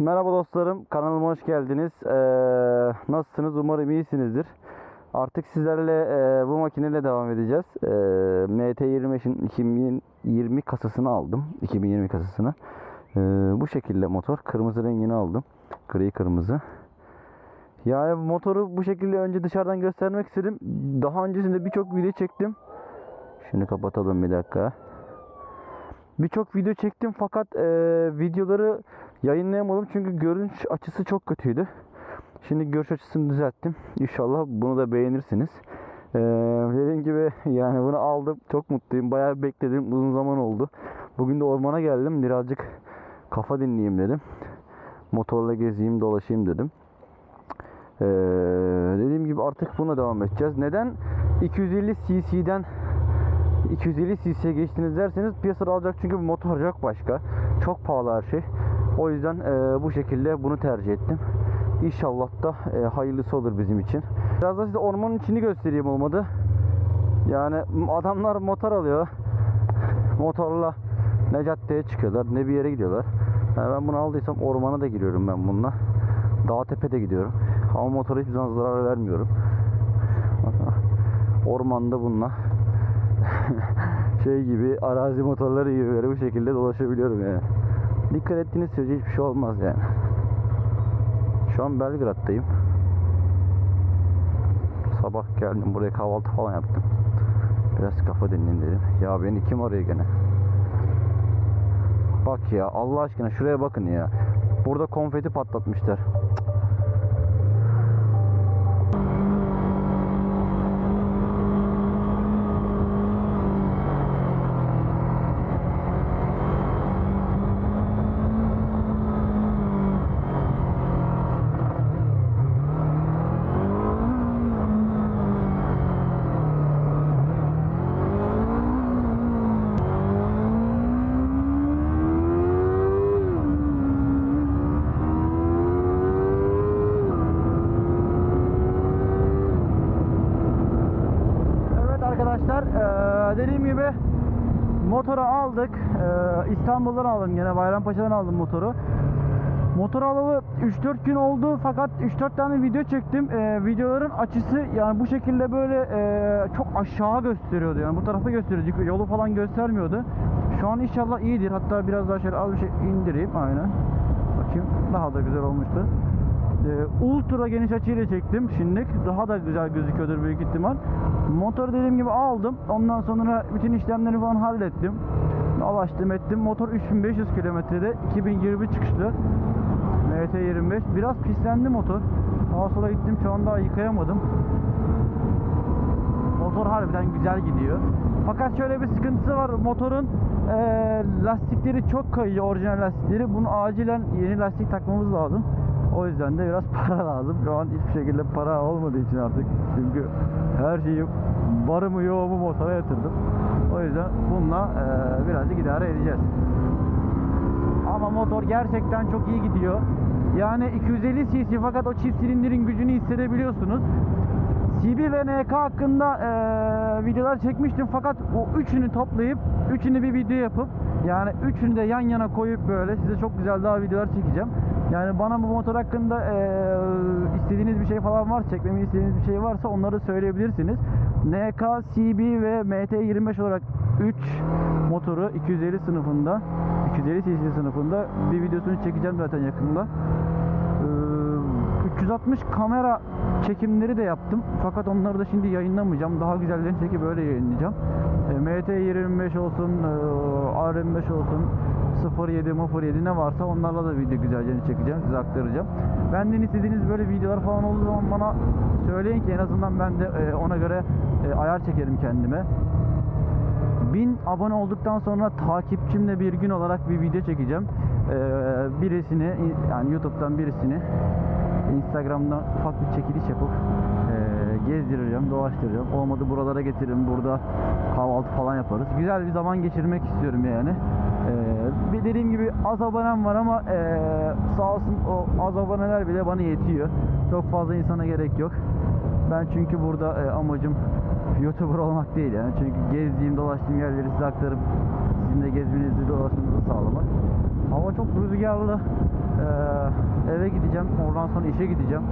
Merhaba dostlarım, kanalıma hoş geldiniz. Ee, nasılsınız? Umarım iyisinizdir. Artık sizlerle e, bu makineyle devam edeceğiz. Ee, MT25'in 2020 kasasını aldım. 2020 kasasını. Ee, bu şekilde motor. Kırmızı rengini aldım. Gri kırmızı. Yani motoru bu şekilde önce dışarıdan göstermek istedim. Daha öncesinde birçok video çektim. Şunu kapatalım bir dakika. Birçok video çektim fakat e, videoları yayınlayamadım çünkü görünüş açısı çok kötüydü. Şimdi görüş açısını düzelttim. İnşallah bunu da beğenirsiniz. E, dediğim gibi yani bunu aldım. Çok mutluyum. Bayağı bekledim. Uzun zaman oldu. Bugün de ormana geldim. Birazcık kafa dinleyeyim dedim. Motorla gezeyim, dolaşayım dedim. Ee, dediğim gibi artık buna devam edeceğiz. Neden 250 cc'den 250 cc'ye geçtiniz derseniz piyasada alacak çünkü motor yok başka. Çok pahalı her şey. O yüzden e, bu şekilde bunu tercih ettim. İnşallah da e, hayırlısı olur bizim için. Biraz da size ormanın içini göstereyim olmadı. Yani adamlar motor alıyor. Motorla ne caddeye çıkıyorlar ne bir yere gidiyorlar. Yani ben bunu aldıysam ormana da giriyorum ben bununla. Dağ tepe de gidiyorum. Ama motora hiçbir zaman zarar vermiyorum. Ormanda bununla şey gibi arazi motorları gibi böyle bu şekilde dolaşabiliyorum yani. Dikkat ettiğiniz sürece hiçbir şey olmaz yani. Şu an Belgrad'dayım. Sabah geldim buraya kahvaltı falan yaptım. Biraz kafa dinleyin dedim. Ya beni kim arıyor gene? Bak ya Allah aşkına şuraya bakın ya. Burada konfeti patlatmışlar. Motoru aldık. Eee, İstanbul'dan aldım gene Bayrampaşa'dan aldım motoru. Motor alalı 3-4 gün oldu fakat 3-4 tane video çektim. Eee, videoların açısı yani bu şekilde böyle eee, çok aşağı gösteriyordu yani bu tarafı gösteriyordu. Yolu falan göstermiyordu. Şu an inşallah iyidir. Hatta biraz daha şöyle az bir şey indireyim. Aynen. Bakayım daha da güzel olmuştu. Ee, ultra geniş açıyla çektim şimdilik. Daha da güzel gözüküyordur büyük ihtimal. Motoru dediğim gibi aldım. Ondan sonra bütün işlemleri falan hallettim. Dolaştım ettim. Motor 3500 kilometrede 2020 çıkışlı. MT25. Biraz pislendi motor. Sağa sola gittim. Şu an daha yıkayamadım. Motor harbiden güzel gidiyor. Fakat şöyle bir sıkıntısı var. Motorun eee, lastikleri çok kayıyor orijinal lastikleri. Bunu acilen yeni lastik takmamız lazım. O yüzden de biraz para lazım. Şu an hiçbir şekilde para olmadığı için artık. Çünkü her şeyi varımı yoğumu motora yatırdım. O yüzden bununla eee, birazcık idare edeceğiz. Ama motor gerçekten çok iyi gidiyor. Yani 250 cc fakat o çift silindirin gücünü hissedebiliyorsunuz. CB ve NK hakkında eee, videolar çekmiştim fakat o üçünü toplayıp üçünü bir video yapıp yani üçünü de yan yana koyup böyle size çok güzel daha videolar çekeceğim. Yani bana bu motor hakkında eee, istediğiniz bir şey falan var, çekmemi istediğiniz bir şey varsa onları söyleyebilirsiniz. NK, CB ve MT25 olarak 3 motoru 250 sınıfında 250 cc sınıfında bir videosunu çekeceğim zaten yakında. Ee, 360 kamera çekimleri de yaptım. Fakat onları da şimdi yayınlamayacağım. Daha güzellerini çekip böyle yayınlayacağım. E, MT25 olsun, e, R25 olsun, 07, 07 ne varsa onlarla da video güzelce çekeceğim. Size aktaracağım. Benden istediğiniz böyle videolar falan olduğu zaman bana söyleyin ki en azından ben de e, ona göre e, ayar çekerim kendime. 1000 abone olduktan sonra takipçimle bir gün olarak bir video çekeceğim. Ee, birisini yani YouTube'dan birisini Instagram'dan ufak bir çekiliş yapıp e, gezdireceğim, dolaştıracağım. Olmadı buralara getiririm, burada kahvaltı falan yaparız. Güzel bir zaman geçirmek istiyorum yani. Ee, bir dediğim gibi az abonem var ama e, sağ olsun o az aboneler bile bana yetiyor. Çok fazla insana gerek yok. Ben çünkü burada e, amacım YouTuber olmak değil yani. Çünkü gezdiğim, dolaştığım yerleri size aktarıp sizin de gezmenizi, dolaşmanızı sağlamak. Hava çok rüzgarlı. Ee, eve gideceğim. Oradan sonra işe gideceğim.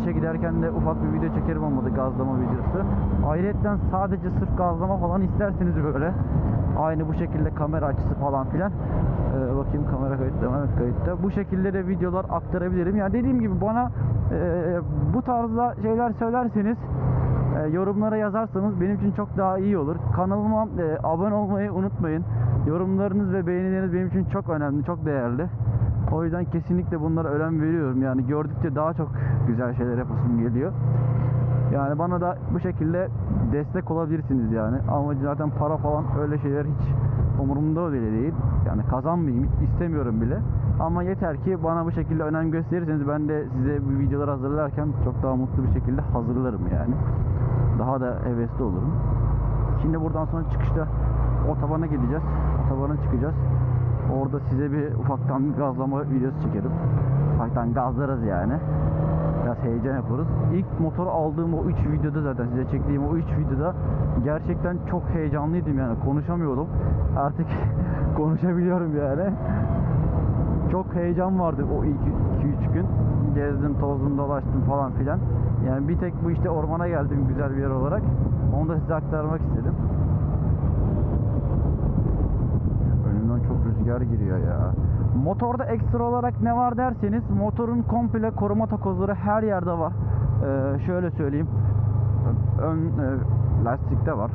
İşe giderken de ufak bir video çekerim olmadı gazlama videosu. Ayrıca sadece sırf gazlama falan isterseniz böyle aynı bu şekilde kamera açısı falan filan Ee, bakayım kamera kayıtta mı? Evet kayıtta. Bu şekilde de videolar aktarabilirim. Yani dediğim gibi bana e, bu tarzda şeyler söylerseniz e, yorumlara yazarsanız benim için çok daha iyi olur. Kanalıma e, abone olmayı unutmayın. Yorumlarınız ve beğenileriniz benim için çok önemli, çok değerli. O yüzden kesinlikle bunlara önem veriyorum. Yani gördükçe daha çok güzel şeyler yapasım geliyor. Yani bana da bu şekilde destek olabilirsiniz yani. Ama zaten para falan öyle şeyler hiç umurumda bile değil. Yani kazanmayayım hiç istemiyorum bile. Ama yeter ki bana bu şekilde önem gösterirseniz ben de size bu videolar hazırlarken çok daha mutlu bir şekilde hazırlarım yani. Daha da hevesli olurum. Şimdi buradan sonra çıkışta otobana gideceğiz. Otobana çıkacağız. Orada size bir ufaktan bir gazlama videosu çekerim. Ufaktan gazlarız yani. Biraz heyecan yaparız. İlk motor aldığım o 3 videoda zaten size çektiğim o 3 videoda gerçekten çok heyecanlıydım yani konuşamıyordum. Artık konuşabiliyorum yani. Çok heyecan vardı o ilk 2-3 gün. Gezdim, tozdum, dolaştım falan filan. Yani bir tek bu işte ormana geldim güzel bir yer olarak. Onu da size aktarmak istedim. Önümden çok rüzgar giriyor ya. Motorda ekstra olarak ne var derseniz motorun komple koruma takozları her yerde var. Ee, şöyle söyleyeyim. Ön e, lastikte var.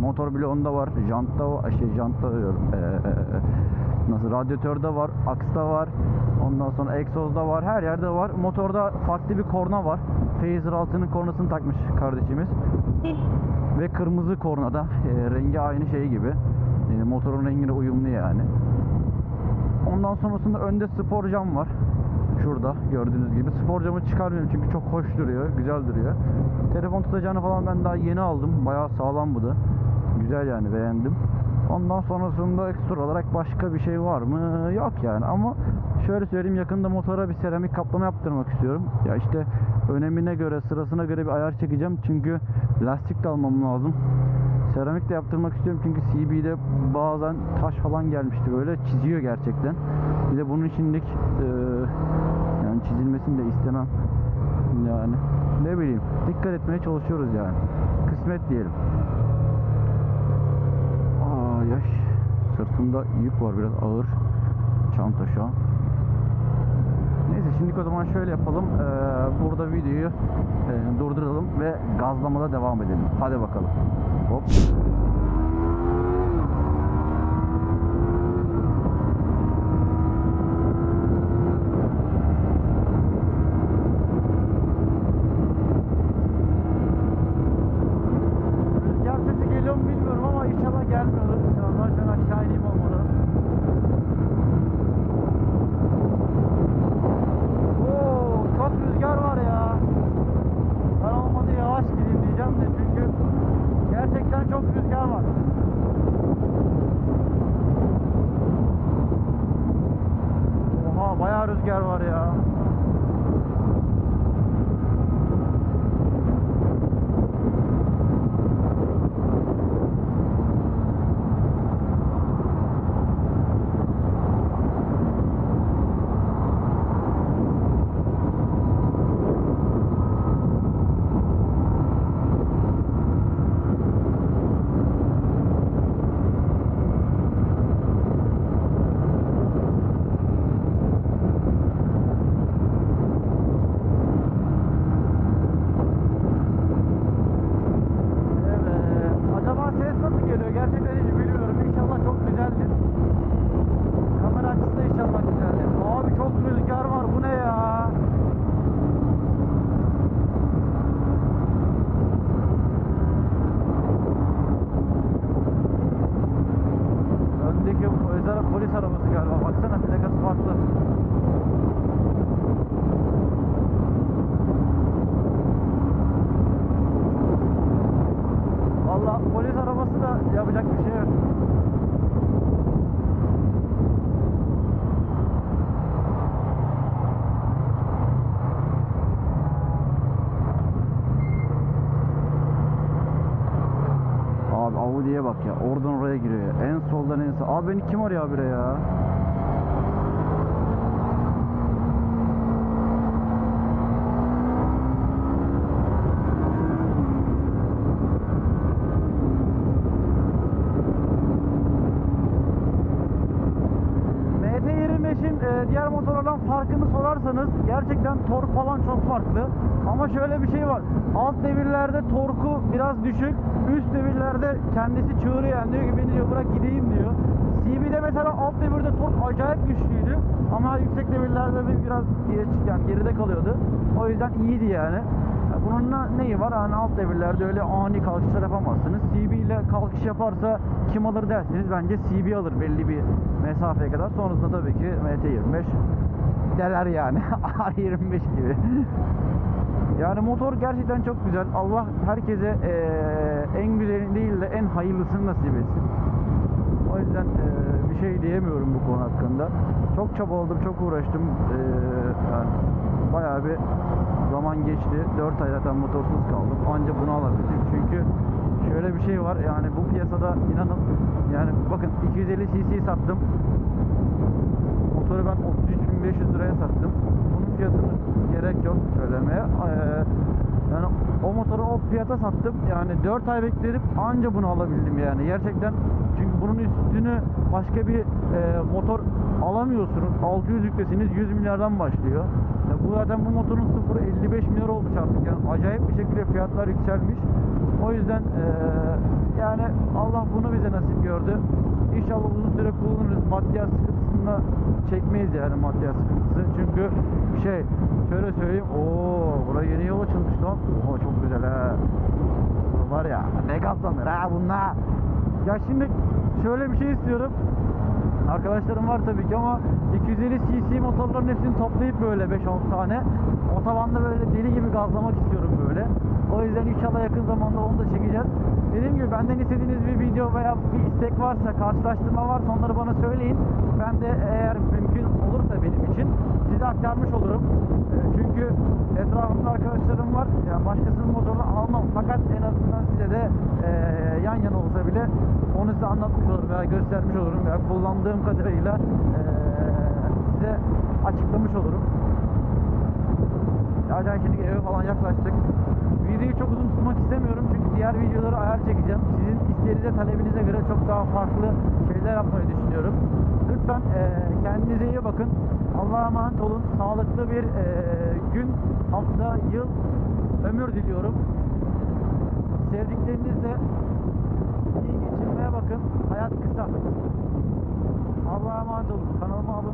Motor bloğunda var. Jantta var. Şey jantta diyorum. Ee, nasıl radyatörde var. Aksta var. Ondan sonra egzozda var. Her yerde var. Motorda farklı bir korna var. Phaser altının kornasını takmış kardeşimiz. Ve kırmızı kornada. E, rengi aynı şey gibi. E, motorun rengine uyumlu yani. Ondan sonrasında önde spor cam var. Şurada gördüğünüz gibi. Spor camı çıkarmıyorum çünkü çok hoş duruyor. Güzel duruyor. Telefon tutacağını falan ben daha yeni aldım. Bayağı sağlam bu da. Güzel yani beğendim. Ondan sonrasında ekstra olarak başka bir şey var mı? Yok yani ama şöyle söyleyeyim yakında motora bir seramik kaplama yaptırmak istiyorum. Ya işte önemine göre sırasına göre bir ayar çekeceğim çünkü lastik de almam lazım. Seramik de yaptırmak istiyorum çünkü CB'de bazen taş falan gelmişti böyle çiziyor gerçekten. Bir de bunun şimdilik eee, yani çizilmesini de istemem. Yani ne bileyim dikkat etmeye çalışıyoruz yani. Kısmet diyelim. Ay ay. Sırtımda yük var biraz ağır. Çanta şu an. O zaman şöyle yapalım. Ee, burada videoyu e, durduralım ve gazlamada devam edelim. Hadi bakalım. Hop. Sağ. Abi beni kim arıyor habire ya? Sorarsanız gerçekten tork falan çok farklı. Ama şöyle bir şey var. Alt devirlerde torku biraz düşük. Üst devirlerde kendisi çığırıyor yani diyor ki beni diyor bırak gideyim diyor. CB'de mesela alt devirde tork acayip güçlüydü. Ama yüksek devirlerde bir biraz yani geride kalıyordu. O yüzden iyiydi yani. Ya Bunun ne- neyi var? Hani alt devirlerde öyle ani kalkışlar yapamazsınız. CB ile kalkış yaparsa kim alır derseniz bence CB alır belli bir mesafeye kadar. Sonrasında tabii ki MT25 deler yani. R25 gibi. Yani motor gerçekten çok güzel. Allah herkese eee, en güzelini değil de en hayırlısını nasip etsin. O yüzden eee, bir şey diyemiyorum bu konu hakkında. Çok çabaladım, çok uğraştım. Eee, yani bayağı bir zaman geçti. 4 ay zaten motorsuz kaldım. Anca bunu alabildim. Çünkü şöyle bir şey var. Yani bu piyasada inanın yani bakın 250 cc sattım. Motoru ben 33.500 liraya sattım. Bunun fiyatını gerek yok söylemeye. Ee, yani o motoru o fiyata sattım. Yani 4 ay bekledim anca bunu alabildim yani. Gerçekten çünkü bunun üstünü başka bir e, motor alamıyorsunuz. 600 yüklesiniz 100 milyardan başlıyor. Ya bu zaten bu motorun sıfırı 55 milyar olmuş artık. Yani acayip bir şekilde fiyatlar yükselmiş. O yüzden e, yani Allah bunu bize nasip gördü. İnşallah uzun süre kullanırız. Maddiyat sıkıntısında çekmeyiz yani maddiyat sıkıntısı. Çünkü şey şöyle söyleyeyim. Oo buraya yeni yol açılmış lan. Oo çok güzel ha. Var ya ne gazlanır ha bunlar. Ya şimdi şöyle bir şey istiyorum. Arkadaşlarım var tabii ki ama 250 cc motorların hepsini toplayıp böyle 5-6 tane otobanda böyle deli gibi gazlamak istiyorum böyle. O yüzden inşallah yakın zamanda onu da çekeceğiz. Dediğim gibi benden istediğiniz bir video veya bir istek varsa, karşılaştırma varsa onları bana söyleyin. Ben de eğer mümkün olursa benim için size aktarmış olurum. Ee, Çünkü etrafımda arkadaşlarım var. Yani başkasının motorunu almam. Fakat en azından size de eee, yan yana olsa bile onu size anlatmış olurum veya göstermiş olurum veya kullandığım kadarıyla eee, size açıklamış olurum. Can şimdi eve falan yaklaştık. Videoyu çok uzun tutmak istemiyorum çünkü diğer videoları ayar çekeceğim. Sizin isteğinize, talebinize göre çok daha farklı şeyler yapmayı düşünüyorum. Lütfen eee, kendinize iyi bakın. Allah'a emanet olun. Sağlıklı bir eee, gün, hafta, yıl, ömür diliyorum. Sevdiklerinizle iyi geçirmeye bakın. Hayat kısa. Allah'a emanet olun. Kanalıma abone